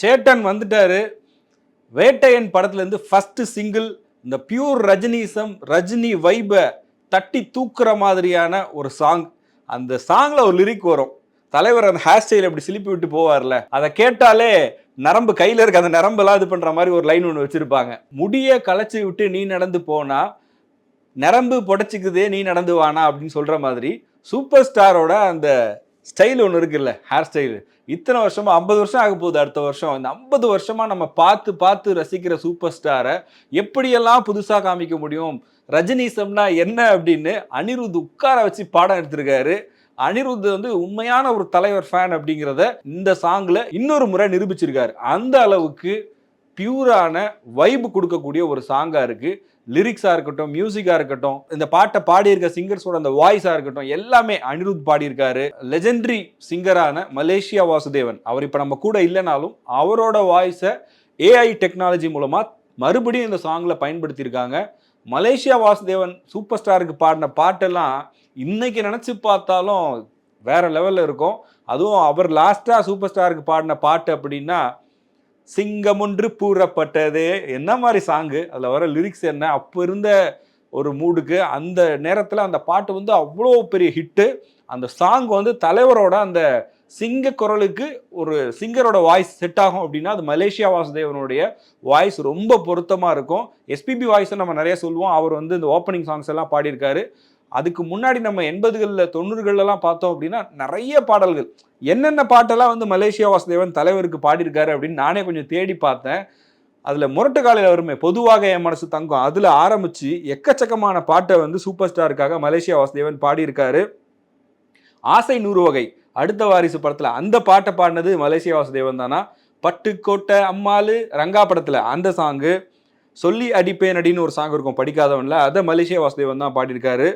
Satan வந்துட்டாரு. வேட்டையன் படத்துலேருந்து first single இந்த பியூர் ரஜினிசம் ரஜினி வைபை தட்டி தூக்குற மாதிரியான ஒரு சாங் அந்த சாங்ல ஒரு லிரிக் வரும். தலைவர் அந்த ஹேர் ஸ்டைல் அப்படி சிலிப்பி விட்டு போவார்ல. அதை கேட்டாலே நரம்பு கையில் இருக்க. அந்த நரம்பெல்லாம் இது பண்ணுற மாதிரி ஒரு லைன் ஒன்று வச்சுருப்பாங்க. முடியை களைச்சி விட்டு நீ நடந்து போனால் நரம்பு புடச்சிக்குதே நீ நடந்து வானா அப்படின்னு சொல்கிற மாதிரி சூப்பர் ஸ்டாரோட அந்த ஸ்டைல் ஒன்று இருக்குல்ல ஹேர் ஸ்டைல் இத்தனை வருஷமாக ஐம்பது வருஷம் ஆக போகுது அடுத்த வருஷம். இந்த ஐம்பது வருஷமாக நம்ம பார்த்து பார்த்து ரசிக்கிற சூப்பர் ஸ்டாரை எப்படியெல்லாம் புதுசாக காமிக்க முடியும்? ரஜினிசம்னா என்ன அப்படின்னு அனிருத் உட்கார வச்சு பாடம் எடுத்திருக்காரு. அனிருத் வந்து உண்மையான ஒரு தலைவர் ஃபேன் அப்படிங்கிறத இந்த சாங்கில் இன்னொரு முறை நிரூபிச்சிருக்காரு. அந்த அளவுக்கு பியூரான வைப் கொடுக்கக்கூடிய ஒரு சாங்காக இருக்குது லிரிக்ஸாக இருக்கட்டும் மியூசிக்காக இருக்கட்டும் இந்த பாட்டை பாடியிருக்க சிங்கர்ஸோட அந்த வாய்ஸாக இருக்கட்டும் எல்லாமே அனிருத் பாடியிருக்காரு. லெஜெண்டரி சிங்கரான மலேசியா வாசுதேவன். அவர் இப்போ நம்ம கூட இல்லைனாலும் அவரோட வாய்ஸை ஏஐ டெக்னாலஜி மூலமாக மறுபடியும் இந்த சாங்கில் பயன்படுத்தியிருக்காங்க. மலேசியா வாசுதேவன் சூப்பர் ஸ்டாருக்கு பாடின பாட்டெல்லாம் இன்னைக்கு நினச்சி பார்த்தாலும் வேற லெவலில் இருக்கும். அதுவும் அவர் லாஸ்ட்டாக சூப்பர் ஸ்டாருக்கு பாடின பாட்டு அப்படின்னா சிங்கம் ஒன்று பூரப்பட்டது. என்ன மாதிரி சாங்கு அதில் வர லிரிக்ஸ் என்ன? அப்போ இருந்த ஒரு மூடுக்கு அந்த நேரத்தில் அந்த பாட்டு வந்து அவ்வளோ பெரிய ஹிட்டு அந்த சாங் வந்து தலைவரோட அந்த சிங்க குரலுக்கு ஒரு சிங்கரோட வாய்ஸ் செட் ஆகும் அப்படின்னா அது மலேசியா வாசுதேவனுடைய வாய்ஸ் ரொம்ப பொருத்தமாக இருக்கும். எஸ்பிபி வாய்ஸை நம்ம நிறைய சொல்லுவோம். அவர் வந்து இந்த ஓப்பனிங் சாங்ஸ் எல்லாம் பாடியிருக்காரு. அதுக்கு முன்னாடி நம்ம எண்பதுகளில் தொண்ணூறுகள்லாம் பார்த்தோம் அப்படின்னா நிறைய பாடல்கள். என்னென்ன பாட்டெல்லாம் வந்து மலேசியா வாசுதேவன் தலைவருக்கு பாடியிருக்காரு அப்படின்னு நானே கொஞ்சம் தேடி பார்த்தேன். அதில் முரட்டு காலையில் வருமே பொதுவாக என் மனசு தங்கம். அதில் ஆரம்பித்து எக்கச்சக்கமான பாட்டை வந்து சூப்பர் ஸ்டாருக்காக மலேசியா வாசுதேவன் பாடியிருக்காரு. ஆசை நூறு வகை. அடுத்த வாரிசு படத்தில் அந்த பாட்டை பாடினது மலேசியா வாசுதேவன் தானா? பட்டுக்கோட்டை அம்மாளு ரங்கா படத்தில் அந்த சாங்கு. சொல்லி அடிப்பேன் அடின்னு ஒரு சாங் இருக்கும் படிக்காதவன்ல. அதை மலேசியா வாசுதேவன் தான் பாடியிருக்காரு.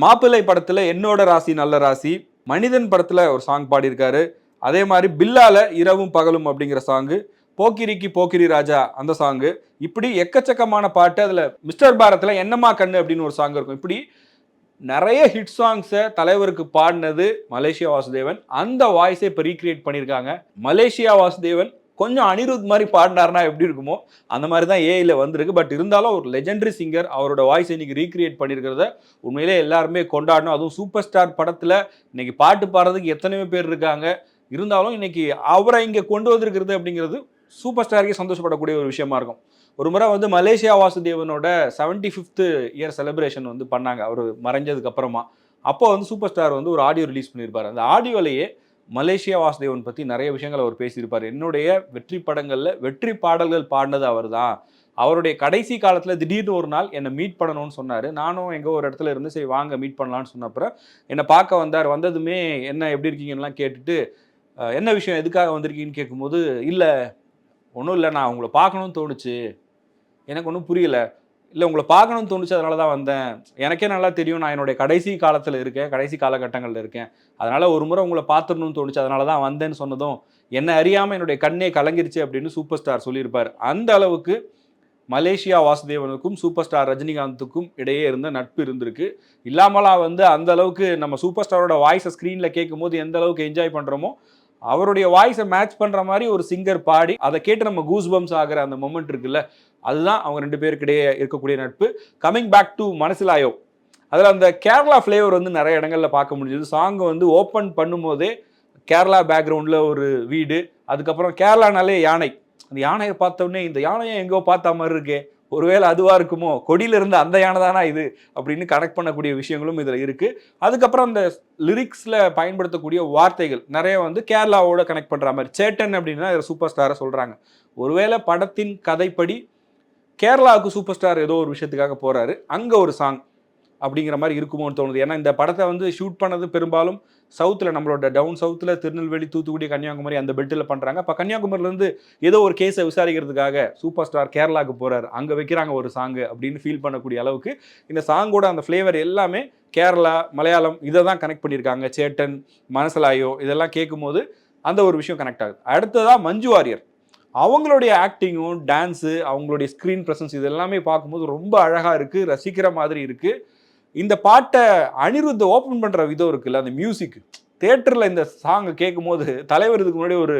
மாப்பிள்ளை படத்தில் என்னோட ராசி நல்ல ராசி மனிதன் படத்தில் ஒரு சாங் பாடியிருக்காரு. அதே மாதிரி பில்லால இரவும் பகலும் அப்படிங்கிற சாங்கு போக்கிரிக்கு போக்கிரி ராஜா அந்த சாங்கு இப்படி எக்கச்சக்கமான பாட்டு அதில் மிஸ்டர் பாரத்தில் என்னம்மா கண்ணு அப்படின்னு ஒரு சாங் இருக்கும். இப்படி நிறைய ஹிட் சாங்ஸை தலைவருக்கு பாடினது மலேசியா வாசுதேவன். அந்த வாய்ஸை இப்போ ரீக்ரியேட் பண்ணியிருக்காங்க. மலேசியா வாசுதேவன் கொஞ்சம் அனிருத் மாதிரி பாடினார்னா எப்படி இருக்குமோ அந்த மாதிரி தான் ஏஐயில் வந்திருக்கு. பட் இருந்தாலும் ஒரு லெஜெண்டரி சிங்கர் அவரோட வாய்ஸ் இன்னைக்கு ரீக்ரியேட் பண்ணியிருக்கிறத உண்மையிலே எல்லாருமே கொண்டாடணும். அதுவும் சூப்பர் ஸ்டார் படத்தில் இன்னைக்கு பாட்டு பாடுறதுக்கு எத்தனையோ பேர் இருக்காங்க. இருந்தாலும் இன்னைக்கு அவரை இங்கே கொண்டு வந்திருக்கிறது அப்படிங்கிறது சூப்பர் ஸ்டாருக்கே சந்தோஷப்படக்கூடிய ஒரு விஷயமா இருக்கும். ஒரு முறை வந்து மலேசியா வாசுதேவனோட செவன்டி ஃபிஃப்த்து இயர் செலிப்ரேஷன் வந்து பண்ணாங்க. அவர் மறைஞ்சதுக்கு அப்புறமா. அப்போ வந்து சூப்பர் ஸ்டார் வந்து ஒரு ஆடியோ ரிலீஸ் பண்ணியிருப்பார். அந்த ஆடியோலேயே மலேசியா வாசுதேவன் பற்றி நிறைய விஷயங்கள் அவர் பேசியிருப்பார். என்னுடைய வெற்றி படங்களில் வெற்றி பாடல்கள் பாடினது அவர் தான் அவருடைய கடைசி காலத்தில் திடீர்னு ஒரு நாள் என்னை மீட் பண்ணணும்னு சொன்னார். நானும் எங்கே ஒரு இடத்துல இருந்து சரி வாங்க மீட் பண்ணலான்னு சொன்னப்புறம் என்னை பார்க்க வந்தார். வந்ததுமே என்ன எப்படி இருக்கீங்கலாம் கேட்டுட்டு என்ன விஷயம்? எதுக்காக வந்திருக்கீங்கன்னு கேட்கும்போது இல்லை ஒன்றும் இல்லை நான் உங்களை பார்க்கணும்னு தோணுச்சு. எனக்கு ஒன்றும் புரியல. இல்லை உங்களை பார்க்கணும்னு தோணுச்சு அதனால தான் வந்தேன். எனக்கே நல்லா தெரியும் நான் என்னுடைய கடைசி காலத்தில் இருக்கேன் கடைசி காலகட்டங்களில் இருக்கேன். அதனால் ஒரு முறை உங்களை பார்த்துடணும்னு தோணுச்சு அதனால தான் வந்தேன்னு சொன்னதும் என்னை அறியாமல் என்னுடைய கண்ணே கலங்கிருச்சு அப்படின்னு சூப்பர் ஸ்டார் சொல்லியிருப்பார். அந்த அளவுக்கு மலேசியா வாசுதேவனுக்கும் சூப்பர் ஸ்டார் ரஜினிகாந்துக்கும் இடையே இருந்த நட்பு இருந்திருக்கு. இல்லாமலா வந்து அந்த அளவுக்கு நம்ம சூப்பர் ஸ்டாரோட வாய்ஸை ஸ்க்ரீனில் கேட்கும்போது எந்த அளவுக்கு என்ஜாய் பண்ணுறோமோ அவருடைய வாய்ஸை மேட்ச் பண்ணுற மாதிரி ஒரு சிங்கர் பாடி அதை கேட்டு நம்ம கூஸ் பம்ஸ் ஆகிற அந்த மொமெண்ட் இருக்குல்ல அதுதான் அவங்க ரெண்டு பேருக்கிடையே இருக்கக்கூடிய நட்பு. கமிங் பேக் டு மனசிலாயோ அதில் அந்த கேரளா ஃப்ளேவர் வந்து நிறைய இடங்களில் பார்க்க முடிஞ்சது. சாங்கை வந்து ஓப்பன் பண்ணும்போதே கேரளா பேக்ரவுண்டில் ஒரு வீடு அதுக்கப்புறம் கேரளானாலே யானை. அந்த யானையை பார்த்தோன்னே இந்த யானையை எங்கேயோ பார்த்த மாதிரி இருக்கே. ஒருவேளை அதுவாக இருக்குமோ? கொடியிலிருந்து அந்த யானை தானா இது? அப்படின்னு கனெக்ட் பண்ணக்கூடிய விஷயங்களும் இதில் இருக்குது அதுக்கப்புறம் அந்த லிரிக்ஸில் பயன்படுத்தக்கூடிய வார்த்தைகள் நிறைய வந்து கேரளாவோட கனெக்ட் பண்ணுற மாதிரி. சேட்டன் அப்படின்னா சூப்பர் ஸ்டாரை சொல்கிறாங்க ஒருவேளை படத்தின் கதைப்படி கேரளாவுக்கு சூப்பர் ஸ்டார் ஏதோ ஒரு விஷயத்துக்காக போகிறாரு அங்கே ஒரு சாங் அப்படிங்கிற மாதிரி இருக்குமோன்னு தோணுது. ஏன்னா இந்த படத்தை வந்து ஷூட் பண்ணது பெரும்பாலும் சவுத்தில் நம்மளோட டவுன் சவுத்தில் திருநெல்வேலி தூத்துக்குடி கன்னியாகுமரி அந்த பெல்ட்டில் பண்ணுறாங்க இப்போ கன்னியாகுமரியிலேருந்து ஏதோ ஒரு கேஸை விசாரிக்கிறதுக்காக சூப்பர் ஸ்டார் கேரளாவுக்கு போகிறார் அங்கே வைக்கிறாங்க ஒரு சாங்கு அப்படின்னு ஃபீல் பண்ணக்கூடிய அளவுக்கு இந்த சாங்கோட அந்த ஃப்ளேவர் எல்லாமே கேரளா மலையாளம் இதை தான் கனெக்ட் பண்ணியிருக்காங்க. சேட்டன் மனசலாயோ இதெல்லாம் கேட்கும்போது அந்த ஒரு விஷயம் கனெக்ட் ஆகுது. அடுத்ததாக மஞ்சு வாரியர். அவங்களுடைய ஆக்டிங்கும் டான்ஸு அவங்களுடைய ஸ்க்ரீன் ப்ரெசன்ஸ் இது எல்லாமே பார்க்கும்போது ரொம்ப அழகாக இருக்குது ரசிக்கிற மாதிரி இருக்குது இந்த பாட்டை அனிருத்தை ஓப்பன் பண்ணுற விதம் இருக்குல்ல அந்த மியூசிக் தேட்டரில் இந்த சாங்கை கேட்கும்போது தலைவர் இதுக்கு முன்னாடி ஒரு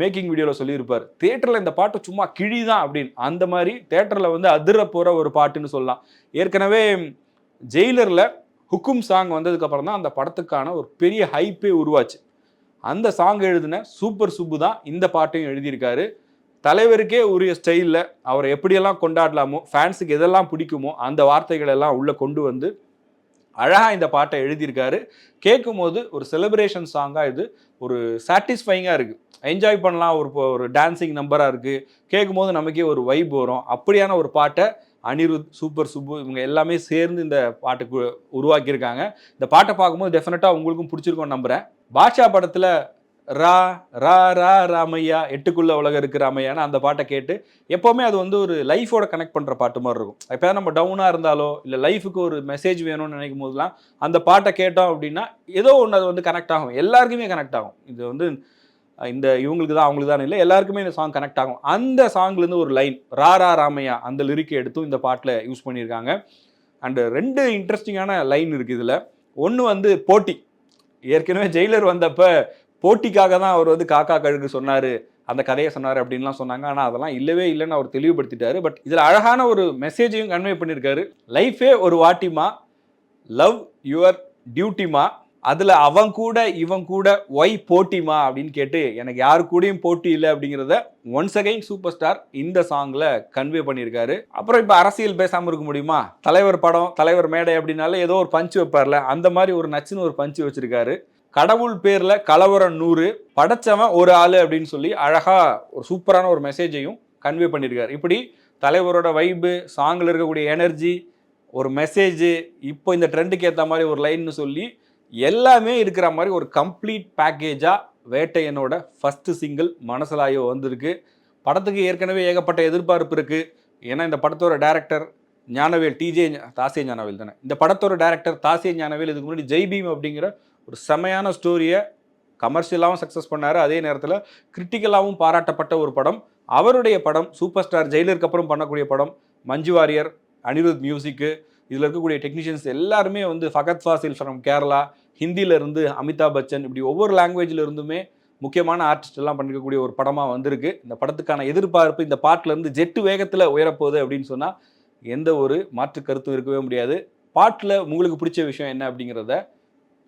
மேக்கிங் வீடியோவில் சொல்லியிருப்பார். தேட்டரில் இந்த பாட்டு சும்மா கிழி தான் அப்படின்னு. அந்த மாதிரி தேட்டரில் வந்து அதிர போகிற ஒரு பாட்டுன்னு சொல்லலாம். ஏற்கனவே ஜெயிலரில் ஹுக்கும் சாங் வந்ததுக்கப்புறம் தான் அந்த படத்துக்கான ஒரு பெரிய ஹைப்பே உருவாச்சு. அந்த சாங் எழுதின சூப்பர் சுப்பு தான் இந்த பாட்டையும் எழுதியிருக்காரு. தலைவருக்கே உரிய ஸ்டைலில் அவரை எப்படியெல்லாம் கொண்டாடலாமோ ஃபேன்ஸுக்கு எதெல்லாம் பிடிக்குமோ அந்த வார்த்தைகள் எல்லாம் உள்ளே கொண்டு வந்து அழகாக இந்த பாட்டை எழுதியிருக்காரு. கேட்கும்போது ஒரு செலிப்ரேஷன் சாங்காக இது ஒரு சாட்டிஸ்ஃபைங்காக இருக்குது என்ஜாய் பண்ணலாம் ஒரு ஒரு டான்சிங் நம்பராக இருக்குது கேட்கும்போது நமக்கே ஒரு வைப் வரும். அப்படியான ஒரு பாட்டை அனிருத் சூப்பர் சுப்பு இவங்க எல்லாமே சேர்ந்து இந்த பாட்டுக்கு உருவாக்கியிருக்காங்க. இந்த பாட்டை பார்க்கும்போது டெஃபினட்டாக உங்களுக்கும் பிடிச்சிருக்கும்னு நம்புகிறேன் பாட்ஷா படத்தில் ரா ரா ரா ராமையா எட்டுக்குள்ள உலகம் இருக்கிற அமையான்னு அந்த பாட்டை கேட்டு எப்போவுமே அது வந்து ஒரு லைஃபோட கனெக்ட் பண்ணுற பாட்டு மாதிரி இருக்கும். எப்போ நம்ம டவுனாக இருந்தாலோ இல்லை லைஃபுக்கு ஒரு மெசேஜ் வேணும்னு நினைக்கும் போதெல்லாம் அந்த பாட்டை கேட்டோம் அப்படின்னா ஏதோ ஒன்று அது வந்து கனெக்ட் ஆகும். எல்லாருக்குமே கனெக்ட் ஆகும். இது வந்து இந்த இவங்களுக்கு தான் அவங்களுக்கு தான் இல்லை எல்லாருக்குமே இந்த சாங் கனெக்ட் ஆகும். அந்த சாங்லேருந்து ஒரு லைன் ரா ரா ராமையா அந்த லிரிக்கை எடுத்தும் இந்த பாட்டில் யூஸ் பண்ணியிருக்காங்க. அண்டு ரெண்டு இன்ட்ரெஸ்டிங்கான லைன் இருக்குது இதில். ஒன்று வந்து போட்டி. ஏற்கனவே ஜெயிலர் வந்தப்போ போட்டிக்காக தான் அவர் வந்து காக்கா கழுகு சொன்னார் அந்த கதையை சொன்னார் அப்படின்லாம் சொன்னாங்க. ஆனால் அதெல்லாம் இல்லவே இல்லைன்னு அவர் தெளிவுபடுத்திட்டாரு. பட் இதில் அழகான ஒரு மெசேஜையும் கன்வே பண்ணியிருக்காரு. லைஃபே ஒரு வாட்டிமா? லவ் யுவர் டியூட்டிமா அதில் அவன் கூட இவன் கூட ஒய் போட்டிமா? அப்படின்னு கேட்டு எனக்கு யாரு கூடயும் போட்டி இல்லை அப்படிங்கிறத ஒன்ஸ் அகைன் சூப்பர் ஸ்டார் இந்த சாங்கில் கன்வே பண்ணியிருக்காரு. அப்புறம் இப்போ அரசியல் பேசாமல் இருக்க முடியுமா? தலைவர் படம் தலைவர் மேடை அப்படின்னாலே ஏதோ ஒரு பஞ்சு வைப்பார்ல. அந்த மாதிரி ஒரு நச்சுன்னு ஒரு பஞ்சு வச்சுருக்காரு. கடவுள் பேரில் கலவரம் நூறு படைச்சவன் ஒரு ஆள் அப்படின்னு சொல்லி அழகாக ஒரு சூப்பரான ஒரு மெசேஜையும் கன்வே பண்ணியிருக்காரு. இப்படி தலைவரோட வைபு சாங்கில் இருக்கக்கூடிய எனர்ஜி ஒரு மெசேஜு இப்போ இந்த ட்ரெண்டுக்கு ஏற்ற மாதிரி ஒரு லைன்னு சொல்லி எல்லாமே இருக்கிற மாதிரி ஒரு கம்ப்ளீட் பேக்கேஜாக வேட்டையனோட ஃபஸ்ட்டு சிங்கிள் மனசலாயோ வந்திருக்கு. படத்துக்கு ஏற்கனவே ஏகப்பட்ட எதிர்பார்ப்பு இருக்குது ஏன்னா இந்த படத்தோட டேரக்டர் ஞானவேல் டிஜே தாசிய ஞானவேல் தானே. இந்த படத்தோட டேரக்டர் தாசிய ஞானவேல் இதுக்கு முன்னாடி ஜெய்பீம் அப்படிங்கிற ஒரு செமையான ஸ்டோரியை கமர்ஷியலாகவும் சக்ஸஸ் பண்ணார். அதே நேரத்தில் கிரிட்டிக்கலாகவும் பாராட்டப்பட்ட ஒரு படம். அவருடைய படம் சூப்பர் ஸ்டார் ஜெயிலருக்கு அப்புறம் பண்ணக்கூடிய படம். மஞ்சு வாரியர் அனிருத் மியூசிக்கு இதில் இருக்கக்கூடிய டெக்னீஷியன்ஸ் எல்லாருமே வந்து ஃபகத் ஃபாசில் ஃப்ரம் கேரளா ஹிந்தியிலேருந்து அமிதாப் பச்சன் இப்படி ஒவ்வொரு லாங்குவேஜில் இருந்துமே முக்கியமான ஆர்டிஸ்ட் எல்லாம் பண்ணிக்கக்கூடிய ஒரு படமாக வந்திருக்கு. இந்த படத்துக்கான எதிர்பார்ப்பு இந்த பாட்டிலேருந்து ஜெட்டு வேகத்தில் உயரப்போகுது அப்படின்னு சொன்னால் எந்த ஒரு மாற்று கருத்தும் இருக்கவே முடியாது. பாட்டில் உங்களுக்கு பிடிச்ச விஷயம் என்ன அப்படிங்கிறத